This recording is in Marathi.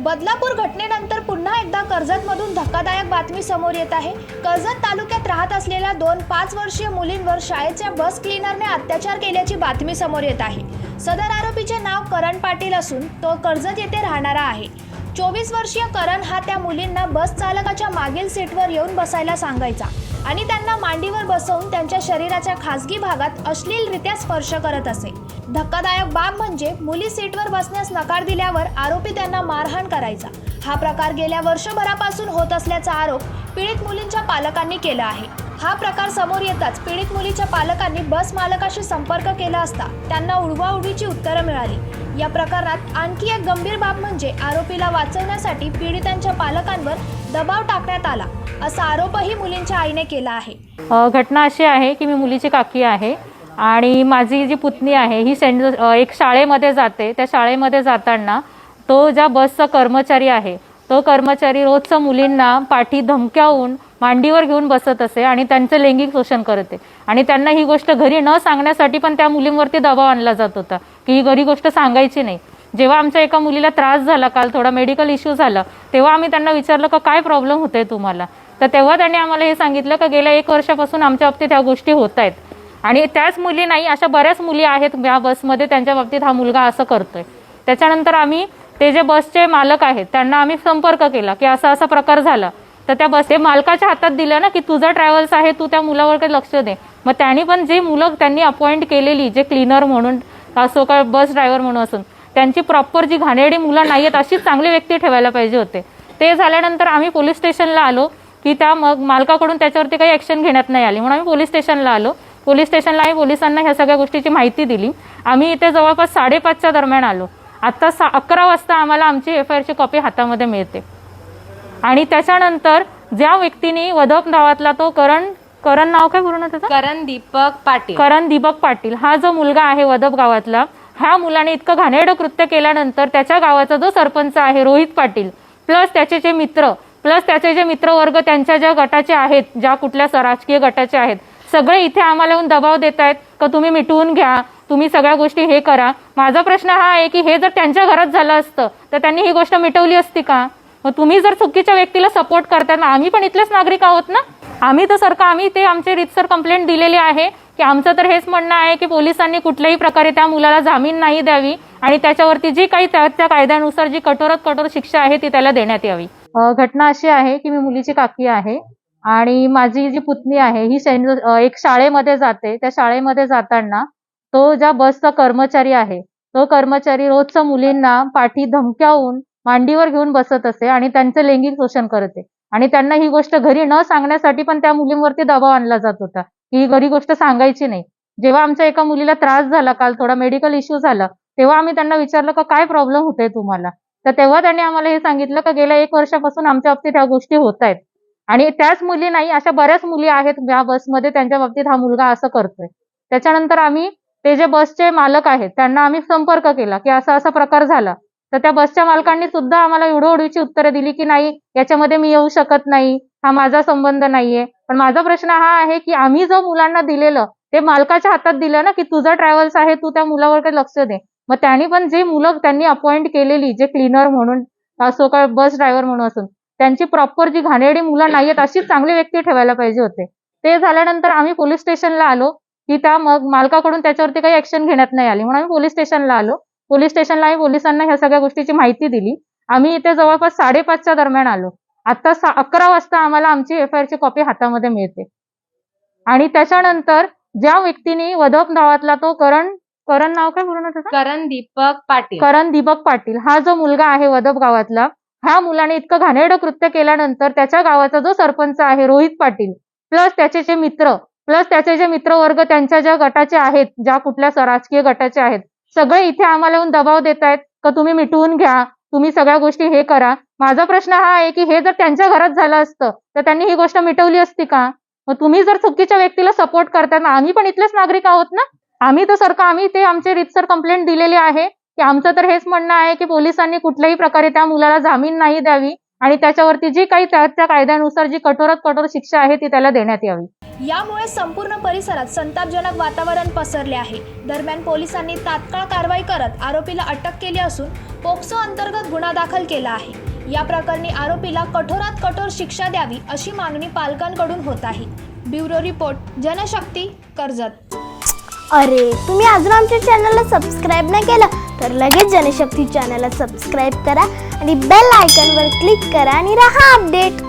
बदलापूर घटनेनंतर पुन्हा एकदा कर्जतमधून धक्कादायक बातमी समोर येत आहे. कर्जत तालुक्यात राहत असलेल्या दोन पाच वर्षीय मुलींवर शाळेच्या बस क्लीनरने अत्याचार केल्याची बातमी समोर येत आहे. सदर आरोपीचे नाव करण पाटील असून तो कर्जत येथे राहणारा आहे. चोवीस वर्षीय करण हा त्या मुलींना बस चालकाच्या मागील सीटवर येऊन बसायला सांगायचा. आणि त्यांना मांडीवर बसवून त्यांच्या शरीराच्या खासगी भागात अश्लीलरित्या स्पर्श करत असे. धक्कादायक बाब म्हणजे मुली सीटवर बसण्यास नकार दिल्यावर आरोपी त्यांना मारहाण करायचा. हा प्रकार गेल्या वर्षभरापासून होत असल्याचा आरोप पीडित मुलींच्या पालकांनी केला आहे. हा प्रकार समोर येताच पीडित मुलीच्या पालकांनी बस मालकाशी संपर्क केला असता त्यांना उडवाउडवीची उत्तरं मिळाली. या प्रकरणात आणखी एक गंभीर बाब म्हणजे आरोपीला वाचवण्यासाठी पीडितांच्या पालकांवर दबाव टाकण्यात आला असा आरोपही मुलींच्या आईने केला आहे. घटना अशी आहे की मी मुलीची काकी आहे आणि माझी जी पुतणी आहे ही सेंट एक शाळेमध्ये जाते. त्या शाळेमध्ये जाताना तो ज्या बसचा कर्मचारी आहे तो कर्मचारी रोजचं मुलींना पाठी धमक्यावून मांडीवर घेऊन बसत असे आणि त्यांचं लैंगिक शोषण करते आणि त्यांना ही गोष्ट घरी न सांगण्यासाठी पण त्या मुलींवरती दबाव आणला जात होता की ही घरी गोष्ट सांगायची नाही. जेव्हा आमच्या एका मुलीला त्रास झाला काल थोडा मेडिकल इश्यू झाला तेव्हा आम्ही त्यांना विचारलं का काय प्रॉब्लेम होतोय तुम्हाला? तर तेव्हा त्यांनी आम्हाला हे सांगितलं का गेल्या एक वर्षापासून आमच्या बाबतीत ह्या गोष्टी होत आहेत. आणि त्याच मुली नाही अशा बऱ्याच मुली आहेत या बसमध्ये त्यांच्या बाबतीत हा मुलगा असं करतोय. त्याच्यानंतर आम्ही ते जे बसचे मालक आहेत त्यांना आम्ही संपर्क केला की असा असा प्रकार झाला. तर त्या बस ते मालकाच्या हातात दिलं ना की तुझं ट्रॅव्हल्स आहे तू त्या मुलावर काही लक्ष दे. मग त्यांनी पण जे मुलं त्यांनी अपॉइंट केलेली जे क्लीनर म्हणून असो का बस ड्रायव्हर म्हणून असून त्यांची प्रॉपर जी घाणेरडी मुलं नाही आहेत अशीच चांगली व्यक्ती ठेवायला पाहिजे होते. ते झाल्यानंतर आम्ही पोलीस स्टेशनला आलो की त्या मग मालकाकडून त्याच्यावरती काही ॲक्शन घेण्यात नाही आली. म्हणून आम्ही पोलीस स्टेशनला आलो. पोलीस स्टेशनला आम्ही पोलिसांना ह्या सगळ्या गोष्टीची माहिती दिली. आम्ही इथे जवळपास साडेपाचच्या दरम्यान आलो. आत्ता सा अकरा वाजता आम्हाला आमची एफ आय आरची कॉपी हातामध्ये मिळते. आणि त्याच्यानंतर ज्या व्यक्तीने वधप गावातला तो करण करण नाव काय पूर्ण त्याचं? करण दीपक पाटील. करण दीपक पाटील. हा जो मुलगा आहे वदप गावातला ह्या मुलाने इतकं घाणेरडं कृत्य केल्यानंतर त्याच्या गावाचा जो सरपंच आहे रोहित पाटील प्लस त्याचे जे मित्र प्लस त्याचे जे मित्रवर्ग त्यांच्या ज्या गटाचे आहेत ज्या कुठल्या राजकीय गटाचे आहेत सगळे इथे आम्हाला येऊन दबाव देत आहेत का तुम्ही मिटवून घ्या तुम्ही सगळ्या गोष्टी हे करा. माझा प्रश्न हा आहे की हे जर त्यांच्या घरात झालं असतं तर त्यांनी ही गोष्ट मिटवली असती का? मग तुम्ही जर चुकीच्या व्यक्तीला सपोर्ट करताय ना आम्ही पण इथलेच नागरिक आहोत ना? आम्ही तर सरकार आम्ही ते आमचे रितसर कंप्लेंट दिलेली आहे की आमचं तर हेच म्हणणं आहे की पोलिसांनी कुठल्याही प्रकारे त्या मुलाला जामीन नाही द्यावी आणि त्याच्यावरती जी काही त्या त्या कायद्यानुसार जी कठोरात कठोर शिक्षा आहे ती त्याला देण्यात यावी. घटना अशी आहे की मी मुलीची काकी आहे आणि माझी जी पुतणी आहे ही एक शाळेमध्ये जाते. त्या शाळेमध्ये जाताना तो ज्या बसचा कर्मचारी आहे तो कर्मचारी रोजचा मुलींना पाठी धमक्यावून मांडीवर घेऊन बसत असे आणि त्यांचं लैंगिक शोषण करते आणि त्यांना ही गोष्ट घरी न सांगण्यासाठी पण त्या मुलींवरती दबाव आणला जात होता. की ही घरी गोष्ट सांगायची नाही. जेव्हा आमच्या एका मुलीला त्रास झाला काल थोडा मेडिकल इश्यू झाला तेव्हा आम्ही त्यांना विचारलं का काय प्रॉब्लेम होतोय तुम्हाला? तर तेव्हा त्यांनी आम्हाला हे सांगितलं का गेल्या एक वर्षापासून आमच्या बाबतीत ह्या गोष्टी होत आहेत. आणि त्याच मुली नाही अशा बऱ्याच मुली आहेत या बसमध्ये त्यांच्या बाबतीत हा मुलगा असं करतोय. त्याच्यानंतर आम्ही ते जे बसचे मालक आहेत त्यांना आम्ही संपर्क केला की असा असा प्रकार झाला. तर त्या बसच्या मालकांनी सुद्धा आम्हाला उडवडीची उत्तरं दिली की नाही याच्यामध्ये मी येऊ शकत नाही हा माझा संबंध नाहीये. पण माझा प्रश्न हा आहे की आम्ही जो मुलांना दिलेलं ते मालकाच्या हातात दिलं ना की तुझा ट्रॅव्हल्स आहे तू त्या मुलावर काही लक्ष दे. मग त्यांनी पण जे मुलं त्यांनी अपॉइंट केलेली जे क्लीनर म्हणून असो का बस ड्रायव्हर म्हणून असून त्यांची प्रॉपर जी घाणेरडी मुलं नाहीयेत अशीच चांगली व्यक्ती ठेवायला पाहिजे होते. ते झाल्यानंतर आम्ही पोलीस स्टेशनला आलो की त्या मग मालकाकडून त्याच्यावरती काही ऍक्शन घेण्यात नाही आली. म्हणून आम्ही पोलीस स्टेशनला आलो. पोलीस स्टेशनला आम्ही पोलिसांना ह्या सगळ्या गोष्टीची माहिती दिली. आम्ही इथे जवळपास साडेपाचच्या दरम्यान आलो. आता अकरा वाजता आम्हाला आमची एफ आय आरची कॉपी हातामध्ये मिळते. आणि त्याच्यानंतर ज्या व्यक्तीने वधप गावातला तो करण करण नाव काय पूर्ण करण दीपक पाटील. करण दीपक पाटील. हा जो मुलगा आहे वदप गावातला ह्या मुलाने इतकं घाणेरडं कृत्य केल्यानंतर त्याच्या गावाचा जो सरपंच आहे रोहित पाटील प्लस त्याचे जे मित्र प्लस त्याचे जे मित्रवर्ग त्यांच्या ज्या गटाचे आहेत ज्या कुठल्या राजकीय गटाचे आहेत सगळे इथे आम्हाला येऊन दबाव देत आहेत का तुम्ही मिटवून घ्या तुम्ही सगळ्या गोष्टी हे करा. माझा प्रश्न हा आहे की हे जर त्यांच्या घरात झालं असतं तर त्यांनी ही गोष्ट मिटवली असती का? मग तुम्ही जर चुकीच्या व्यक्तीला सपोर्ट करताय ना आम्ही पण इथलेच नागरिक आहोत ना? आम्ही तर सरकार आम्ही ते आमचे रितसर कंप्लेंट दिलेली आहे की आमचं तर हेच म्हणणं आहे की पोलिसांनी कुठल्याही प्रकारे त्या मुलाला जामीन नाही द्यावी आणि त्याच्यावरती जी काही त्या त्या कायद्यानुसार जी कठोरात कठोर शिक्षा आहे ती त्याला देण्यात यावी. यामुळे संपूर्ण परिसरात संतापजनक वातावरण पसरले आहे. दरम्यान पोलिसांनी तात्काळ कारवाई करत आरोपीला अटक केली असून पोक्सो अंतर्गत गुन्हा दाखल केला आहे. या प्रकरणी आरोपीला कठोरात कठोर शिक्षा द्यावी अशी मागणी पालकांकडून होत आहे. Bureau report Janshakti Karjat. अरे तुम्ही अजून आमच्या चॅनलला सबस्क्राईब नाही केलं तर लगेच जनशक्ती चॅनलला सबस्क्राईब करा आणि बेल आयकनवर क्लिक करा आणि राहा अपडेट